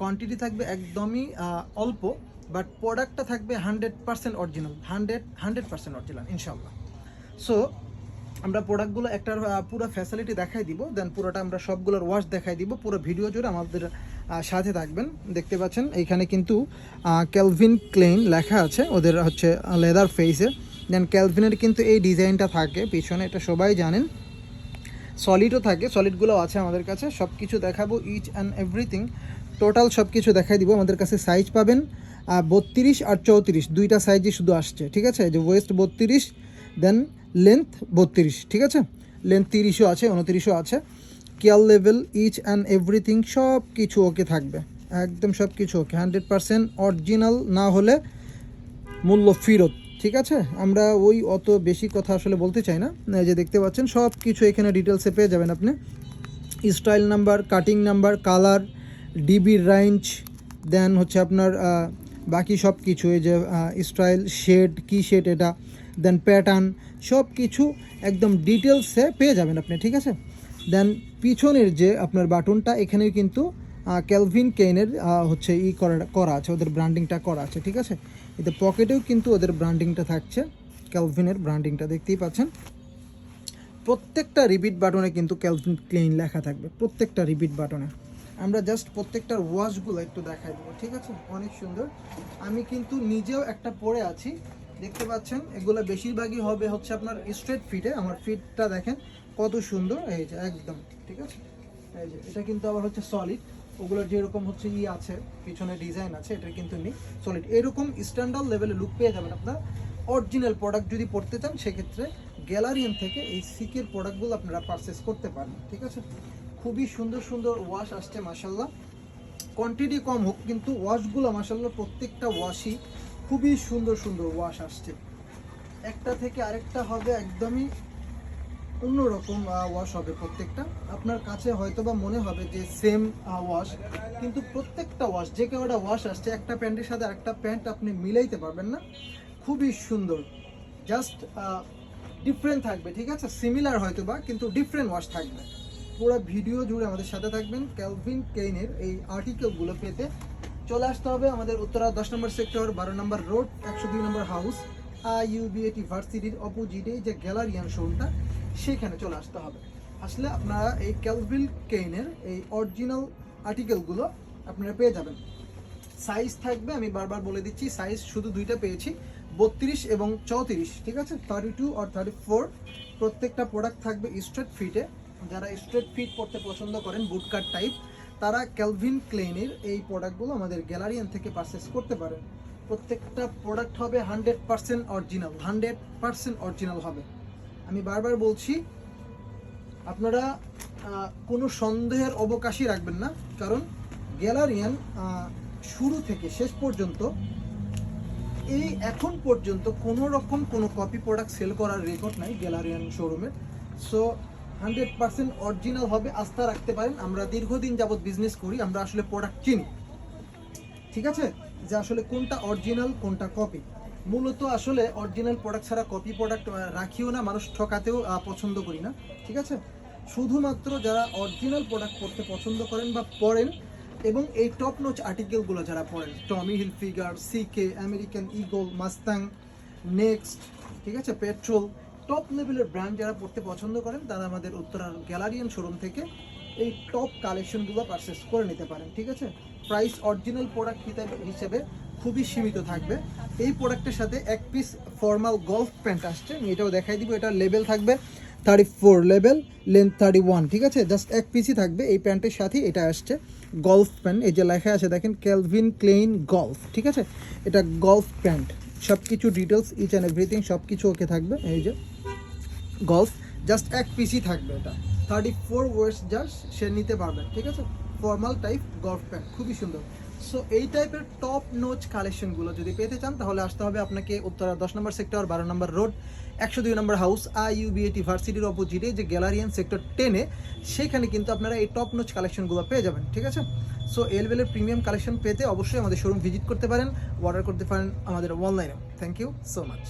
Quantity থাকবে একদমই অল্প বাট প্রোডাক্টটা থাকবে hundred percent original hundred hundred percent original ইনশাল্লাহ সো আমরা প্রোডাক্টগুলো একটার আহ, পুরো ফ্যাসিলিটি দেখাই দিব দেন পুরোটা আমরা সবগুলোর ওয়াশ দেখাই দিব পুরো ভিডিও জুড়ে আমাদের সাথে থাকবেন। দেখতে পাচ্ছেন এইখানে কিন্তু ক্যালভিন ক্লেইন লেখা আছে ওদের হচ্ছে লেদার ফেসে দেন ক্যালভিনের কিন্তু এই ডিজাইনটা থাকে পিছনে এটা সবাই জানেন। সলিডও থাকে সলিডগুলো আছে আমাদের কাছে সব কিছু দেখাবো ইচ অ্যান্ড এভরিথিং টোটাল সব কিছু দেখাই দিব, আমাদের কাছে সাইজ পাবেন বত্রিশ আর চৌত্রিশ, দুইটা সাইজই শুধু আসছে, ঠিক আছে? যে ওয়েস্ট বত্রিশ দেন লেন্থ বত্রিশ, ঠিক আছে? লেন্থ তিরিশও আছে, উনতিরিশও আছে। Care level each and everything সব কিছু ওকে থাকবে, একদম সব কিছু ওকে হান্ড্রেড পারসেন্ট অরিজিনাল না হলে মূল্য ফেরত, ঠিক আছে? আমরা ওই অত বেশি কথা আসলে বলতে চাই না যে দেখতে পাচ্ছেন সব কিছু এখানে ডিটেলসে পেয়ে যাবেন আপনি। Style number cutting number colour ডিবির রেঞ্জ দেন হচ্ছে আপনার বাকি সব কিছু এই যে স্টাইল শেড কি শেড এটা দেন প্যাটার্ন সব কিছু একদম ডিটেলসে পেয়ে যাবেন আপনি, ঠিক আছে? দেন পিছনের যে আপনার বাটনটা, এখানেও কিন্তু ক্যালভিন কেইনের হচ্ছে ই করা আছে, ওদের ব্র্যান্ডিংটা করা আছে, ঠিক আছে? এতে পকেটেও কিন্তু ওদের ব্র্যান্ডিংটা থাকছে ক্যালভিনের ব্র্যান্ডিংটা দেখতেই পাচ্ছেন। প্রত্যেকটা রিপিট বাটনে কিন্তু ক্যালভিন ক্লেইন লেখা থাকবে, প্রত্যেকটা রিপিট বাটনে আমরা জাস্ট প্রত্যেকটার ওয়াশগুলো একটু দেখাই দেবো, ঠিক আছে? অনেক সুন্দর। আমি কিন্তু নিজেও একটা পরে আছি। দেখতে পাচ্ছেন, এগুলো বেশিরভাগই হবে হচ্ছে আপনার স্ট্রেট ফিটে আমার ফিটটা দেখেন কত সুন্দর। এই যে, একদম, ঠিক আছে? এই যে, এটা কিন্তু আবার হচ্ছে সলিড ওগুলো যেরকম হচ্ছে ই আছে, পিছনে ডিজাইন আছে, এটা কিন্তু নেই। সলিড এরকম স্ট্যান্ডার্ড লেভেলে লুক পেয়ে যাবেন আপনার। অরিজিনাল প্রোডাক্ট যদি পড়তে চান, সেক্ষেত্রে গ্যালারিয়ান থেকে এই সিকের প্রোডাক্টগুলো আপনারা পারচেস করতে পারেন ঠিক আছে? খুবই সুন্দর সুন্দর ওয়াশ আসছে মাসাল্লাহ কোয়ান্টিটি কম হোক, কিন্তু ওয়াশগুলো মাসাল্লাহ প্রত্যেকটা ওয়াশই খুবই সুন্দর সুন্দর ওয়াশ আসছে। একটা থেকে আরেকটা হবে একদমই অন্যরকম ওয়াশ হবে প্রত্যেকটা। আপনার কাছে হয়তো বা মনে হবে যে সেম ওয়াশ কিন্তু প্রত্যেকটা ওয়াশ যে কেউটা ওয়াশ আসছে, একটা প্যান্টের সাথে আরেকটা প্যান্ট আপনি মিলাইতে পারবেন না। খুবই সুন্দর। জাস্ট ডিফারেন্ট থাকবে, ঠিক আছে? সিমিলার হয়তো বা কিন্তু ডিফারেন্ট ওয়াশ থাকবে। পুরো ভিডিও জুড়ে আমাদের সাথে থাকবেন ক্যালভিন কেইনের এই আর্টিকেলগুলো পেতে। চলে আসতে হবে আমাদের উত্তরা দশ নম্বর সেক্টর, বারো নম্বর রোড, একশো দুই নম্বর হাউস আই ইউবিএটি ভার্সিটির অপোজিটে যে গ্যালারিয়ান শোরুমটা, সেখানে চলে আসতে হবে। আসলে আপনারা এই ক্যালভিল কেইনের এই অরিজিনাল আর্টিকেলগুলো আপনারা পেয়ে যাবেন। সাইজ থাকবে, আমি বারবার বলে দিচ্ছি, সাইজ শুধু দুইটা পেয়েছি, বত্রিশ এবং চৌত্রিশ, ঠিক আছে? থার্টি টু আর থার্টি ফোর প্রত্যেকটা প্রোডাক্ট থাকবে স্ট্রেট ফিটে যারা স্ট্রেট ফিট পড়তে পছন্দ করেন বুটকাট টাইপ তারা ক্যালভিন ক্লেনের এই প্রোডাক্টগুলো আমাদের গ্যালারিয়ান থেকে পারচেস করতে পারেন। প্রত্যেকটা প্রোডাক্ট হবে hundred percent original hundred percent original হবে। আমি বারবার বলছি, আপনারা কোনো সন্দেহের অবকাশই রাখবেন না, কারণ গ্যালারিয়ান শুরু থেকে শেষ পর্যন্ত এই এখন পর্যন্ত কোনো রকম কোনো কপি প্রোডাক্ট সেল করার রেকর্ড নাই গ্যালারিয়ান শোরুমের সো হান্ড্রেড পার্সেন্ট অরিজিনাল হবে, আস্থা রাখতে পারেন। আমরা দীর্ঘদিন যাবৎ বিজনেস করি, আমরা আসলে প্রোডাক্ট চিনি ঠিক আছে? যে আসলে কোনটা অরিজিনাল কোনটা কপি মূলত আসলে অরিজিনাল প্রোডাক্ট ছাড়া কপি প্রোডাক্ট রাখিও না, মানুষ ঠকাতেও পছন্দ করি না। ঠিক আছে? শুধুমাত্র যারা অরিজিনাল প্রোডাক্ট পড়তে পছন্দ করেন বা পড়েন, এবং এই টপ নোচ আর্টিকেলগুলো যারা পড়েন Tommy Hilfiger CK American Eagle Mustang next ঠিক আছে? পেট্রোল টপ লেভেলের ব্র্যান্ড যারা পড়তে পছন্দ করেন, তারা আমাদের উত্তরার গ্যালারিয়ান শোরুম থেকে এই টপ কালেকশনগুলো পারচেস করে নিতে পারেন, ঠিক আছে? প্রাইস অরিজিনাল প্রোডাক্ট হিসেবে খুবই সীমিত থাকবে। এই প্রোডাক্টের সাথে এক পিস ফর্মাল গলফ প্যান্ট আসছে, আমি এটাও দেখাই দিব, এটা লেভেল থাকবে thirty four level length thirty one ঠিক আছে? জাস্ট এক পিসই থাকবে, এই প্যান্টের সাথে এটা আসছে গলফ প্যান্ট এই যে লেখা আছে, দেখেন ক্যালভিন ক্লেইন গলফ ঠিক আছে? এটা গলফ প্যান্ট সব কিছু ডিটেলস ইচ অ্যান্ড এভরিথিং সব কিছু ওকে থাকবে, এই যে। গলফ জাস্ট এক পিসই থাকবে এটা। থার্টি ফোর ওয়ার্স জাস্ট সে নিতে পারবেন ঠিক আছে? ফর্মাল টাইপ গলফ প্যান্ট খুবই সুন্দর। সো এই টাইপের টপ নোচ কালেকশনগুলো যদি পেতে চান, তাহলে আসতে হবে আপনাকে উত্তরা দশ নম্বর সেক্টর বারো নম্বর রোড একশো দুই নম্বর হাউস আই ইউবিএটি ভার্সিটির অপোজিটে যে গ্যালারিয়ান সেক্টর টেনে সেখানে কিন্তু আপনারা এই টপ নোচ কালেকশনগুলো পেয়ে যাবেন, ঠিক আছে? সো এলভেলের প্রিমিয়াম কালেকশন পেতে অবশ্যই আমাদের শোরুম ভিজিট করতে পারেন অর্ডার করতে পারেন আমাদের অনলাইনে থ্যাংক ইউ সো মাচ